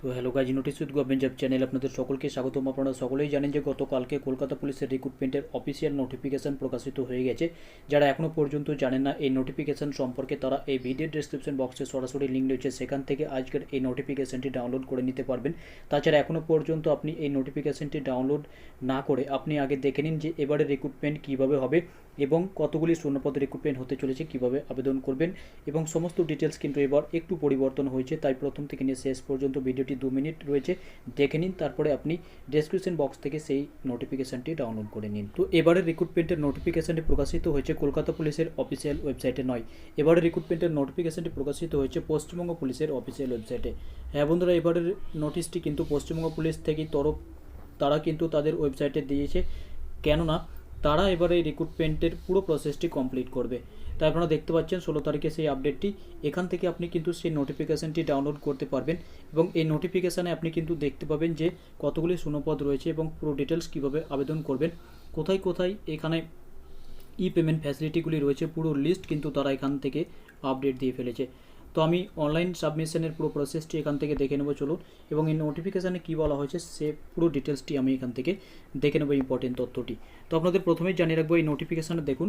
তো hello guys notice with government job channel আপনাদের সকলকে স্বাগতম। আপনারা সকলেই জানেন যে গতকালকে কলকাতা পুলিশের রিক্রুটমেন্টের অফিসিয়াল নোটিফিকেশন প্রকাশিত হয়ে গেছে। যারা এখনও পর্যন্ত জানেন না, এই নোটিফিকেশন সম্পর্কে তারা এই ভিডিও ডিসক্রিপশন বক্সে সরাসরি লিঙ্ক রয়েছে। সেখান থেকে আজকের এই নোটিফিকেশনটি ডাউনলোড করে নিতে পারবেন। তাছাড়া এখনও পর্যন্ত আপনি এই নোটিফিকেশনটি ডাউনলোড না করে আপনি আগে দেখে নিন যে এবারে রিক্রুটমেন্ট কীভাবে হবে এবং কতগুলি শূন্যপদ রিক্রুটমেন্ট হতে চলেছে, কীভাবে আবেদন করবেন এবং সমস্ত ডিটেলস কিন্তু এবার একটু পরিবর্তন হয়েছে। তাই প্রথম থেকে নিয়ে শেষ পর্যন্ত ভিডিওটি দু মিনিট রয়েছে, দেখে নিন, তারপরে আপনি ডেসক্রিপশন বক্স থেকে সেই নোটিফিকেশানটি ডাউনলোড করে নিন। তো এবারে রিক্রুটমেন্টের নোটিফিকেশানটি প্রকাশিত হয়েছে কলকাতা পুলিশের অফিসিয়াল ওয়েবসাইটে নয়। এবারে রিক্রুটমেন্টের নোটিফিকেশানটি প্রকাশিত হয়েছে পশ্চিমবঙ্গ পুলিশের অফিসিয়াল ওয়েবসাইটে হ্যাঁ বন্ধুরা, এবারের নোটিশটি কিন্তু পশ্চিমবঙ্গ পুলিশ থেকেই তরফ, তারা কিন্তু তাদের ওয়েবসাইটে দিয়েছে। কেননা তারা এবারে এই রিক্রুটমেন্টের পুরো প্রসেসটি কমপ্লিট করবে। তাই আপনারা দেখতে পাচ্ছেন, ষোলো তারিখে সেই আপডেটটি এখান থেকে আপনি কিন্তু সেই নোটিফিকেশানটি ডাউনলোড করতে পারবেন এবং এই নোটিফিকেশানে আপনি কিন্তু দেখতে পাবেন যে কতগুলি শূন্যপদ রয়েছে এবং পুরো ডিটেলস কীভাবে আবেদন করবেন। কোথায় কোথায় এখানে ই পেমেন্ট ফ্যাসিলিটিগুলি রয়েছে, পুরো লিস্ট কিন্তু তারা এখান থেকে আপডেট দিয়ে ফেলেছে। তো আমি অনলাইন সাবমিশনের পুরো প্রসেসটি এখান থেকে দেখে নেব, চলুন। এবং এই নোটিফিকেশানে কী বলা হয়েছে, সে পুরো ডিটেলসটি আমি এখান থেকে দেখে নেব ইম্পর্টেন্ট তথ্যটি। তো আপনাদের প্রথমেই জানিয়ে রাখব, এই নোটিফিকেশানে দেখুন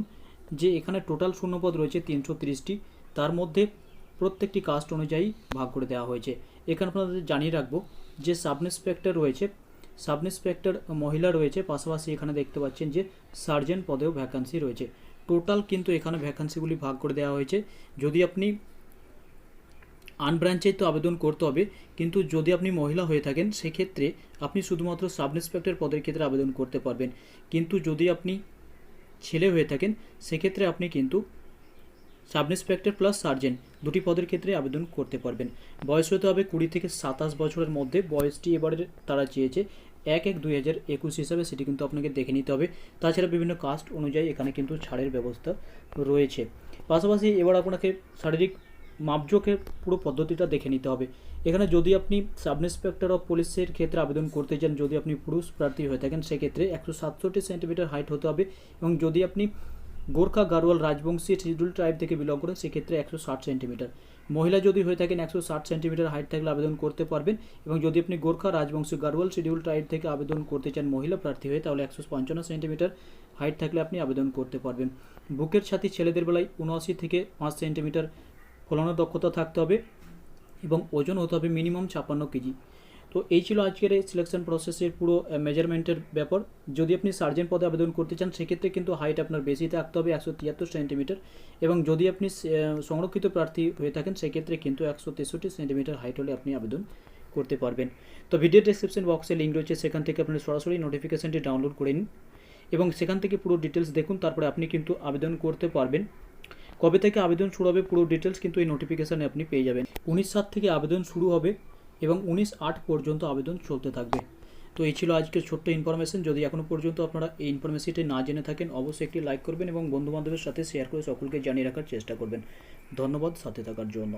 যে এখানে টোটাল শূন্যপদ রয়েছে তিনশো তিরিশটি। তার মধ্যে প্রত্যেকটি কাস্ট অনুযায়ী ভাগ করে দেওয়া হয়েছে। এখানে আপনাদের জানিয়ে রাখব যে সাব ইন্সপেক্টর রয়েছে সাব ইন্সপেক্টর মহিলা রয়েছে, পাশাপাশি এখানে দেখতে পাচ্ছেন যে সার্জেন্ট পদেও ভ্যাকান্সি রয়েছে। টোটাল কিন্তু এখানে ভ্যাকান্সিগুলি ভাগ করে দেওয়া হয়েছে। যদি আপনি আনব্রাঞ্চে তো আবেদন করতে হবে। কিন্তু যদি আপনি মহিলা হয়ে থাকেন, সেক্ষেত্রে আপনি শুধুমাত্র সাব ইন্সপেক্টর পদের ক্ষেত্রে আবেদন করতে পারবেন। কিন্তু যদি আপনি ছেলে হয়ে থাকেন, সেক্ষেত্রে আপনি কিন্তু সাব ইন্সপেক্টর প্লাস সার্জেন্ট দুটি পদের ক্ষেত্রে আবেদন করতে পারবেন। বয়স হতে হবে কুড়ি থেকে সাতাশ বছরের মধ্যে। বয়সটি এবারে তারা চেয়েছে এক এক দুই হাজার একুশ হিসাবে, সেটি কিন্তু আপনাকে দেখে নিতে হবে। তাছাড়া বিভিন্ন কাস্ট অনুযায়ী এখানে কিন্তু ছাড়ের ব্যবস্থা রয়েছে। পাশাপাশি এবার আপনাকে শারীরিক মাপজোকের পুরো পদ্ধতিটা দেখে নিতে হবে। এখানে যদি আপনি সাব ইন্সপেক্টর অফ পুলিশের ক্ষেত্রে আবেদন করতে চান, যদি আপনি পুরুষ প্রার্থী হয়ে থাকেন, সেক্ষেত্রে একশো সাতষট্টি সেন্টিমিটার হাইট হতে হবে এবং যদি আপনি গোর্খা গারোয়াল রাজবংশী শিডিউল ট্রাইব থেকে বিলং করেন, সেক্ষেত্রে একশো ষাট সেন্টিমিটার। মহিলা যদি হয়ে থাকেন, একশো ষাট সেন্টিমিটার হাইট থাকলে আবেদন করতে পারবেন এবং যদি আপনি গোর্খা রাজবংশী গারোয়াল শিডিউল ট্রাইব থেকে আবেদন করতে চান মহিলা প্রার্থী হয়ে, তাহলে একশো পঞ্চান্ন সেন্টিমিটার হাইট থাকলে আপনি আবেদন করতে পারবেন। বুকের সাথে ছেলেদের বেলায় উনআশি থেকে পাঁচ সেন্টিমিটার ফলানোর দক্ষতা থাকতে হবে এবং ওজন হতে হবে মিনিমাম ছাপ্পান্ন কেজি। তো এই ছিল আজকের এই সিলেকশন প্রসেসের পুরো মেজারমেন্টের ব্যাপার। যদি আপনি সার্জেন্ট পদে আবেদন করতে চান, সেক্ষেত্রে কিন্তু হাইট আপনার বেশি থাকতে হবে, একশো তিয়াত্তর সেন্টিমিটার এবং যদি আপনি সংরক্ষিত প্রার্থী হয়ে থাকেন, সেক্ষেত্রে কিন্তু একশো তেষট্টি সেন্টিমিটার হাইট হলে আপনি আবেদন করতে পারবেন। তো ভিডিও ডিসক্রিপশন বক্সে লিঙ্ক রয়েছে, সেখান থেকে আপনি সরাসরি নোটিফিকেশানটি ডাউনলোড করে নিন এবং সেখান থেকে পুরো ডিটেলস দেখুন, তারপরে আপনি কিন্তু আবেদন করতে পারবেন। কবে থেকে আবেদন শুরু হবে পুরো ডিটেলস কিন্তু এই নোটিফিকেশানে আপনি পেয়ে যাবেন। উনিশ সাত থেকে আবেদন শুরু হবে এবং উনিশ আট পর্যন্ত আবেদন চলতে থাকবে। তো এই ছিল আজকের ছোট্ট ইনফরমেশন যদি এখনও পর্যন্ত আপনারা এই ইনফরমেশনটি না জেনে থাকেন, অবশ্যই একটি লাইক করবেন এবং বন্ধুবান্ধবের সাথে শেয়ার করে সকলকে জানিয়ে রাখার চেষ্টা করবেন। ধন্যবাদ, সাথে থাকার জন্য।